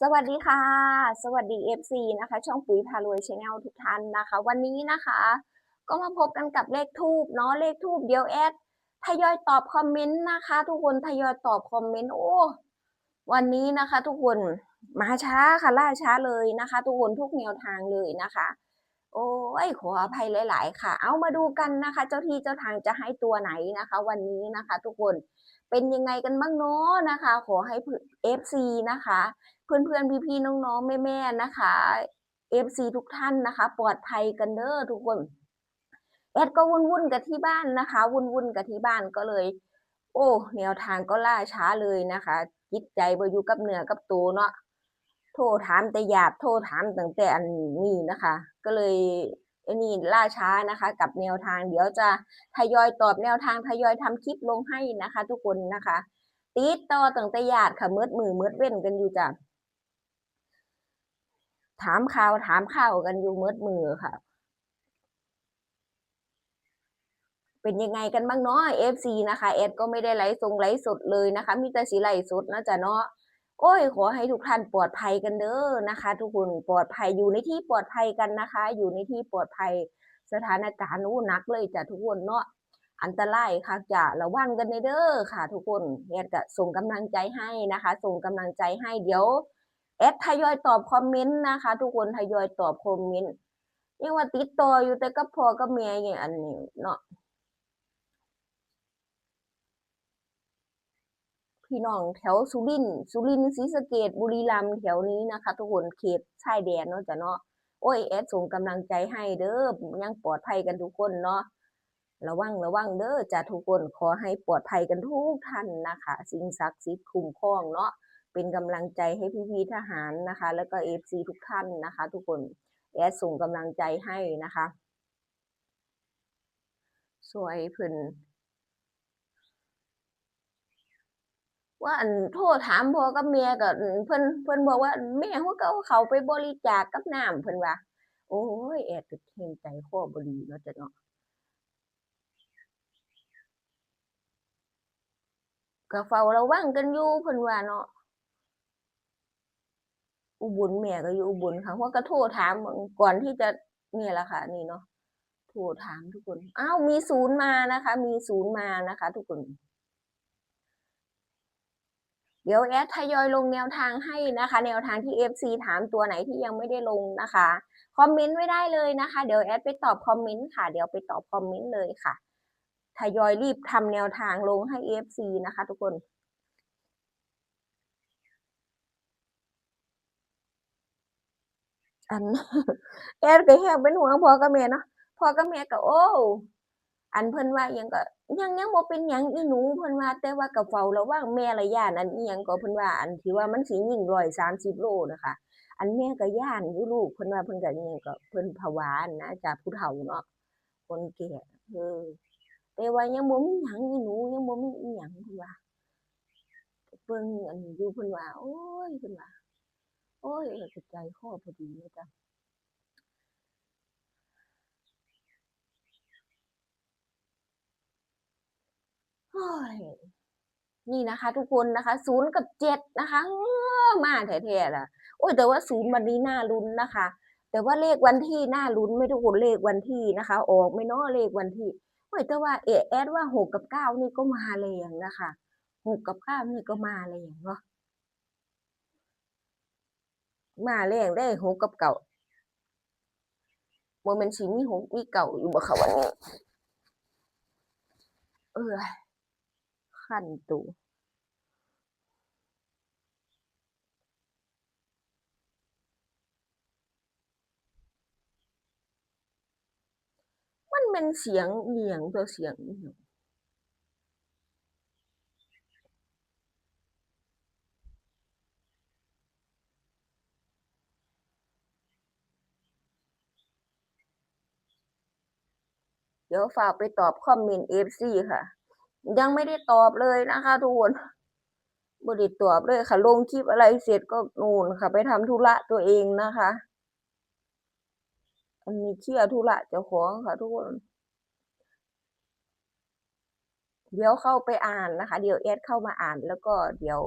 สวัสดีค่ะ สวัสดี FC นะคะ ช่องปุ๋ยพารวยชาแนลทุกท่านนะคะ วันนี้นะคะ ก็มาพบกันกับเลขทูบเนาะเลขทูบเดี๋ยวแอดทยอยตอบคอมเมนต์นะคะ ทุกคนทยอยตอบคอมเมนต์โอ้วันนี้นะคะ ทุกคนมาช้าค่ะล่าช้าเลยนะคะ ทุกคนทุกแนวทางเลยนะคะ โอ้ยขออภัยหลาย ๆ ค่ะ เอามาดูกันนะคะ เจ้าที่เจ้าทางจะให้ตัวไหนนะคะ วันนี้นะคะ ทุกคนเป็นยังไงกันบ้างเนาะนะคะ ขอให้เอฟซีนะคะ เพื่อนๆพี่ๆน้องๆ แม่ๆนะคะ FC ทุกท่านนะคะ ปลอดภัยกันเด้อทุกคนแอดก็วุ่นๆกับที่บ้านนะคะ วุ่นๆกับที่บ้านก็เลย โอ้แนวทางก็ล่าช้าเลยนะคะจิตใจบอยู่กับเหนือกับตัวเนาะโทรถามแต่หยาบโทรถามตั้งแต่อันนี้นะคะ ก็เลยอ้นี่ล่าช้านะคะ กับแนวทางเดี๋ยวจะทยอยตอบแนวทางทยอยทำคลิปลงให้นะคะ ทุกคนนะคะ ติดต่อตั้งแต่หยาดค่ะมืดมือมืดเว้นกันอยู่จ้ะ ถามข่าวถามข่าวกันอยู่มืดมือค่ะ เป็นยังไงกันบ้างเนาะ FC นะคะแอดก็ไม่ได้ไลฟ์ทรงไลฟ์สดเลยนะคะ มีแต่สีไลฟ์สดนะจ๊ะเนาะโอ้ย ขอให้ทุกท่านปลอดภัยกันเด้อนะคะ ทุกคนปลอดภัยอยู่ในที่ปลอดภัยกันนะคะ อยู่ในที่ปลอดภัยสถานการณ์นู้นนักเลยจ้ะทุกคนเนาะอันตรายค่ะจะระวังกันเด้อค่ะ ทุกคนแอดก็ส่งกำลังใจให้นะคะ ส่งกำลังใจให้เดี๋ยว แอดทยอยตอบคอมเมนต์นะคะ ทุกคนทยอยตอบคอมเมนต์ยังว่าติดต่ออยู่แต่ก็พอก็เมียอย่างอันนี้เนาะพี่น้องแถวสุรินสุรินศรีสะเกดบุรีรัมย์แถวนี้นะคะ ทุกคนเขตชายแดนเนาะจ้ะเนาะโอ้ยแอดส่งกำลังใจให้เด้อยังปลอดภัยกันทุกคนเนาะระวังระวังเด้อจ้ะทุกคนขอให้ปลอดภัยกันทุกท่านนะคะ สิ่งศักดิ์สิทธิ์คุ้มครองเนาะ เป็นกำลังใจให้พี่ๆทหารนะคะ แล้วก็เอฟซีทุกท่านนะคะ ทุกคนแอดส่งกำลังใจให้นะคะสวยเพิ่นว่าอันโทรถามพ่อกับเมียก็เพิ่นเพิ่นบอกว่าแม่เขาเอาเขาไปบริจาคกับน้ำเพิ่นว่า โอ้ยแอดก็เห็นใจคอบ่ดีเนาะจ้ะเนาะก็เฝ้าระวังกันอยู่เพิ่นว่าเนาะ อุบลแม่ก็อยู่อุบลค่ะเพราะก็โทรถามก่อนที่จะเนี่ยแหละค่ะ นี่เนาะโทรถามทุกคนอ้าวมีศูนย์มานะคะ มีศูนย์มานะคะ ทุกคน เดี๋ยวแอดทยอยลงแนวทางให้นะคะ แนวทางที่ FC ถามตัวไหนที่ยังไม่ได้ลงนะคะคอมเมนต์ไว้ได้เลยนะคะ เดี๋ยวแอดไปตอบคอมเมนต์ค่ะ เดี๋ยวไปตอบคอมเมนต์เลยค่ะทยอยรีบทำแนวทางลงให้ FC นะคะ ทุกคนัน แอดก็แฮงเป็นห่วงพ่อกับแม่เนาะพ่อกับแม่ก็โอ้อันเพิ่นว่ายังก็ยังยังบ่เป็นหยังอีหนูเพิ่นว่าแต่ว่าก็เฝ้าระวังแม่ละย้านอันอิหยังก็เพิ่นว่าอันที่ว่ามันสิยิง130โลนะคะอันแม่ก็ย้านอยู่ลูกเพิ่นว่าเพิ่นก็อิหยังก็เพิ่นผวานะจ้ะผู้เฒ่าเนาะคนแก่เออแต่ว่ายังบ่มีหยังอีหนูยังบ่มีอีหยังเพิ่นว่าเบิ่งอันอยู่เพิ่นว่าโอ้ยเพิ่นว่า โอ้ยก็ใจคอพอดีเลยจ้ะโอ้ยนี่นะคะ ทุกคนนะคะศูนย์กับเจ็ดนะคะมาแท้ๆล่ะ โอ้ยแต่ว่าศูนย์วันนี้น่าลุ้นนะคะ แต่ว่าเลขวันที่น่าลุ้นไม่ทุกคนเลขวันที่นะคะ ออกไม่นาะเลขวันที่โอ้ยแต่ว่าเอแอดว่าหกกับเก้านี่ก็มาแรงนะคะหกกับเก้านี่ก็มาแรงเนาะ มาแรงได้หกกับเก่าโมเมนต์สีมีหกมีเก่าอยู่บ่คะวันนี้ เออขั้นตูมันเป็นเสียงเอียงตัวเสียงอิหยังเดี๋ยวฝากไปตอบคอมเมนต์ FC ค่ะ ยังไม่ได้ตอบเลยนะคะทุกคนบ่ได้ตอบเลยค่ะ ลงคลิปอะไรเสร็จก็นู่นค่ะ ไปทำธุระตัวเองนะคะอันนี้เคลียร์ธุระเจ้าของค่ะทุกคนเดี๋ยวเข้าไปอ่านนะคะ เดี๋ยวแอดเข้ามาอ่านแล้วก็เดี๋ยว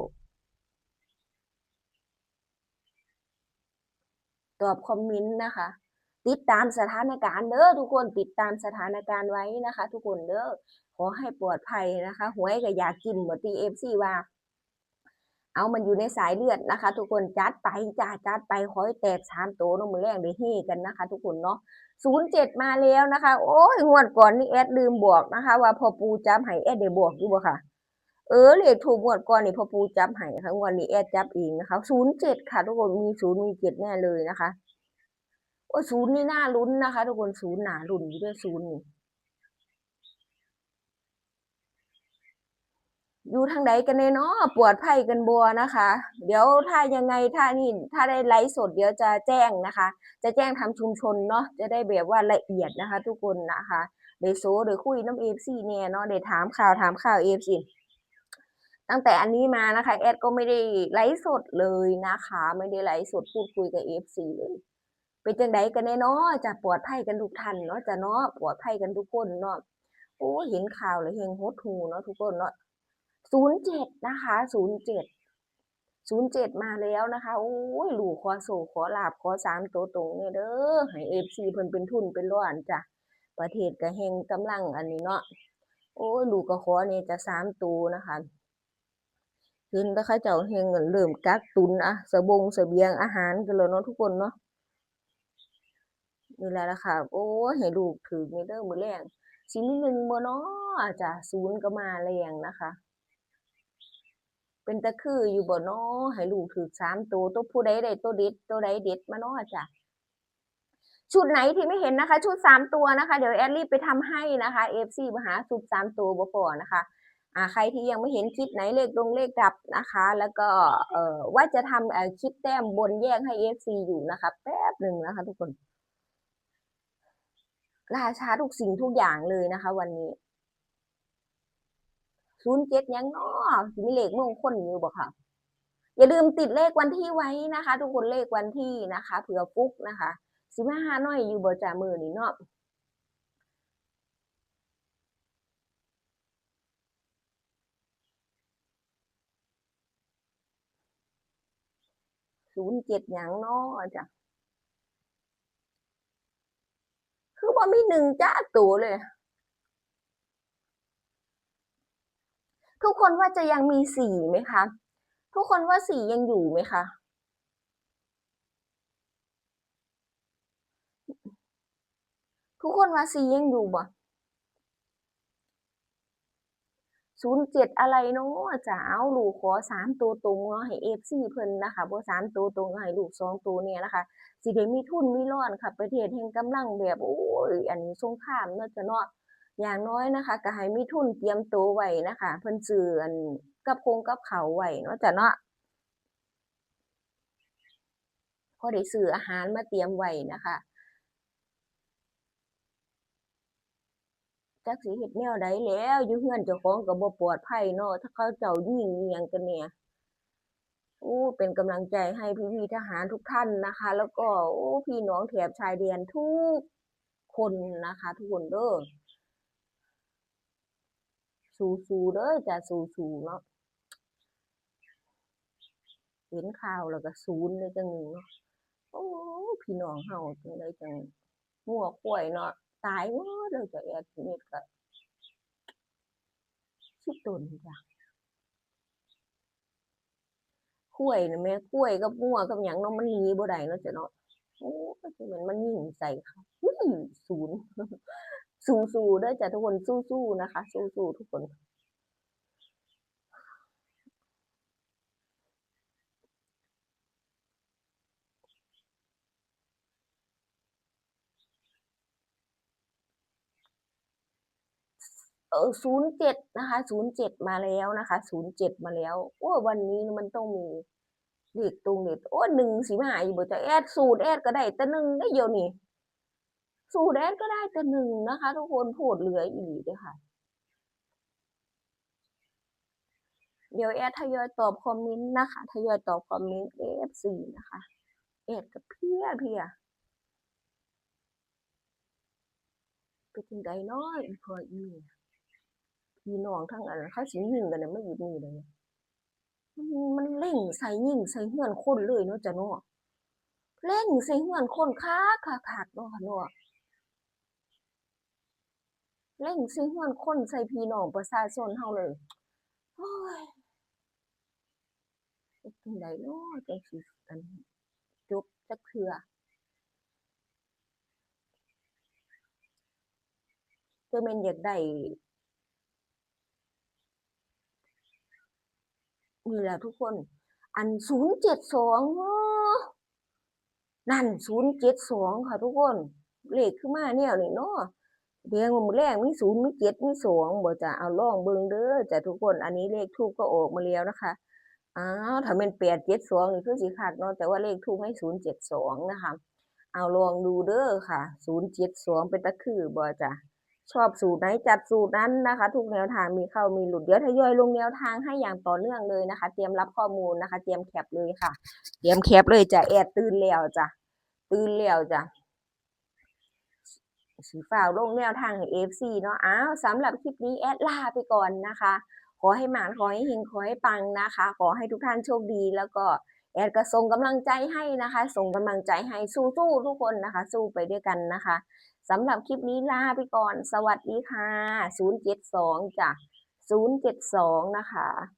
ตอบคอมเมนต์นะคะ ติดตามสถานการณ์เด้อทุกคนติดตามสถานการณ์ไว้นะคะ ทุกคนเด้อขอให้ปลอดภัยนะคะหวยก็อยากกินเหมือนตีเอฟซีว่า เอามันอยู่ในสายเลือดนะคะ ทุกคนจัดไปจ้าจัดไปขอให้แตกสามโตน้องมือแรงได้เฮกันนะคะ ทุกคนเนาะศูนย์เจ็ดมาแล้วนะคะ โอ้ยงวดก่อนนี่แอดลืมบอกนะคะ ว่าพอปูจับให้แอดได้บอกอยู่บ่ค่ะเออเลขถูกงวดก่อนนี่พอปูจับให้ค่ะงวดนี้แอดจับเองนะคะศูนย์เจ็ดค่ะ ทุกคนมีศูนย์มีเจ็ดแน่เลยนะคะ โอ้ยศูนย์นี่น่าลุ้นนะคะทุกคนศูนย์หนาหลุนด้วยศูนย์นี่อยู่ทางใดกันเนาะปวดไผ่กันบัวนะคะ เดี๋ยวถ้ายังไงถ้านี่ถ้าได้ไลฟ์สดเดี๋ยวจะแจ้งนะคะ จะแจ้งทำชุมชนเนาะจะได้แบบว่าละเอียดนะคะ ทุกคนนะคะเดยวโซเดี๋ยวคุยน้ำเอฟซีเนี่ยเนาะเดี๋ยวถามข่าวถามข่าวเอฟซีตั้งแต่อันนี้มานะคะแอดก็ไม่ได้ไลฟ์สดเลยนะคะ ไม่ได้ไลฟ์สดพูดคุยกับเอฟซีเลย เป็นจังไดกันแน่เนาะจะปลอดภัยกันทุกท่านเนาะจะเนาะปลอดภัยกันทุกคนเนาะโอ้เห็นข่าวเลยเฮงโฮทูเนาะทุกคนเนาะศูนย์เจ็ดนะคะศูนย์เจ็ดศูนย์เจ็ดมาแล้วนะคะโอ้ยหลูขอโศขอลาบขอสามตัวตรงเนี่ยเด้อให้เอฟซีเพิ่นเป็นทุนเป็นร้อนจ้ะประเทศก็แห่งกำลังอันนี้เนาะโอ้ยหลูกก็ขอเนี่ยจะสามตัวนะคะเห็นแต่เขาเจ้าเฮงเงินเริ่มกักตุนอะสบงเสบียงอาหารกันแล้วเนาะทุกคนเนาะ นี่แหละละคะโอ้ยให้ลูกถือนี่เด้อมือแรงสิมีหนึ่งบ่เนาะจ้ะศูนย์ก็มาแรงนะคะ เป็นตะคืออยู่บ่เนาะให้ลูกถือสามตัวตัวผู้ใดได้ตัวเด็ดตัวใดเด็ดมาเนาะจ้ะชุดไหนที่ไม่เห็นนะคะ ชุดสามตัวนะคะ เดี๋ยวแอดรีบไปทำให้นะคะเอฟซีมาหาชุดสามตัวบ่พอนะคะอ่าใครที่ยังไม่เห็นคลิปไหนเลขลงเลขดับนะคะ แล้วก็เอ่อว่าจะทำเอ่อคลิปแต้มบนแยกให้เอฟซีอยู่นะคะ แป๊บหนึ่งนะคะทุกคน ราชาทุกสิ่งทุกอย่างเลยนะคะ วันนี้ศูนย์เจ็ดยังนาะสิมีเลขมงคลอยู่บ่ค่ะ อย่าลืมติดเลขวันที่ไว้นะคะ ทุกคนเลขวันที่นะคะเผื่อฟุกนะคะสิมาหาน้อยอยู่บ่จ่ามือนี่เนาะศูนย์เจ็ดหยังนาะจ้ะ ว่ามีหนึ่งจ้าตัวเลย ทุกคนว่าจะยังมีสี่ไหมคะ ทุกคนว่าสี่ยังอยู่ไหมคะทุกคนว่าสี่ยังอยู่บ่ ศูนย์เจ็ดอะไรเนาะจะเอาลูกขอสามตัวตรงเนาะให้เอฟซีเพิ่นนะคะบ่สามตัวตรงให้ลูกสองตัวเนี่ยนะคะสิได้มีทุนมีร้อนค่ะ ประเทศแห่งกำลังแบบโอ้ยอันนี้สงครามเนาะจะเนาะอย่างน้อยนะคะ ก็ให้มีทุนเตรียมตัวไว้นะคะ เพิ่นซื้ออันกับคงกับเขาไว้เนาะจะเนาะพอได้ซื้ออาหารมาเตรียมไว้นะคะ จักสิเฮ็ดแนวใดแล้วอยู่เฮือนเจ้าของก็บ่ปลอดภัยเนาะถ้าเขาเจ้ายิงอิหยังกันเนี่ยโอ้เป็นกำลังใจให้พี่ๆทหารทุกท่านนะคะ แล้วก็โอ้พี่น้องแถบชายแดนทุกคนนะคะ ทุกคนเด้อสู้ๆเด้อจะสู้ๆเนาะเห็นข่าวแล้วก็ศูนย์เลยจังหนึ่งเนาะโอ้พี่น้องเฮาจังไดจังงัวควยเนาะ ตายว่าเราจะแอดมิดก็ชิดตนจ้ะกล้วยนะแม่กล้วยกับงัวกับหยังเนาะมันหนีบ่ได้เนาะจ้ะเนาะโอ้ก็คือมันมันยิ่งใส่ค่ะศูนย์สู้ๆได้จ้ะทุกคนสู้ๆนะคะ สู้ๆทุกคน เออศูนย์เจ็ดนะคะศูนย์เจ็ดมาแล้วนะคะศูนย์เจ็ดมาแล้วโอ้วันนี้มันต้องมีเลขตรงนี้โอ้หนึ่งสิมาอยู่บ่จะแอดสูตรแอดก็ได้แต่หนึ่งได้เดียวนี่สูตรแอดก็ได้แต่หนึ่งนะคะ ทุกคนพูดเหลืออีกเลยค่ะ เดี๋ยวแอดทยอยตอบคอมเมนต์นะคะทยอยตอบคอมเมนต์ F4 นะคะแอดกับเพียเพียเป็นจังไดนาะอีพออีเนี่ย พี่น้องทั้งอันเขาสิยิงกันน่ะไม่หยุดมือเลยมันมันเล่งใส่ยิงใส่เฮือนคนเลยเนาะจ้ะเนาะเล่งใส่เฮือนคนคักคักคักเนาะเนาะเล่งใส่เฮือนคนใส่พี่น้องประชาชนเฮาเลยโอ้ยเฮ็ดจั่งใดเนาะจังสิอันจบจักเทื่อแต่แม่นอยากได้ นี่แหละทุกคน อันศูนย์เจ็ดสองนั่นศูนย์เจ็ดสองค่ะ ทุกคน เลขขึ้นมาเนี่ยเนาะเดียงมือแรกมีศูนย์มีเจ็ดมีสองบ่จะเอาล่องเบิงเด้อจะทุกคน อันนี้เลขทูบก็ออกมาแล้วนะคะอ้าวถ้าเป็นแปดเจ็ดสองนี่คือสีขาดเนาะแต่ว่าเลขทูบให้ศูนย์เจ็ดสองนะคะ เอาลองดูเด้อค่ะศูนย์เจ็ดสองเป็นตะคือบ่จะ ชอบสูตรไหนจัดสูตรนั้นนะคะ ทุกแนวทางมีเข้ามีหลุดเดี๋ยวทยอยลงแนวทางให้อย่างต่อเนื่องเลยนะคะ เตรียมรับข้อมูลนะคะ เตรียมแคปเลยค่ะ เตรียมแคปเลยจะแอดตื่นแล้วจ้ะตื่นแล้วจ้ะสิฟ้าลงแนวทางให้ FC เนาะอ้าวสำหรับคลิปนี้แอดลาไปก่อนนะคะ ขอให้หมานขอให้เฮงขอให้ปังนะคะ ขอให้ทุกท่านโชคดีแล้วก็แอดก็ส่งกำลังใจให้นะคะ ส่งกำลังใจให้สู้ๆทุกคนนะคะ สู้ไปด้วยกันนะคะ สำหรับคลิปนี้ลาไปก่อน สวัสดีค่ะ 072จ้ะ072 นะคะ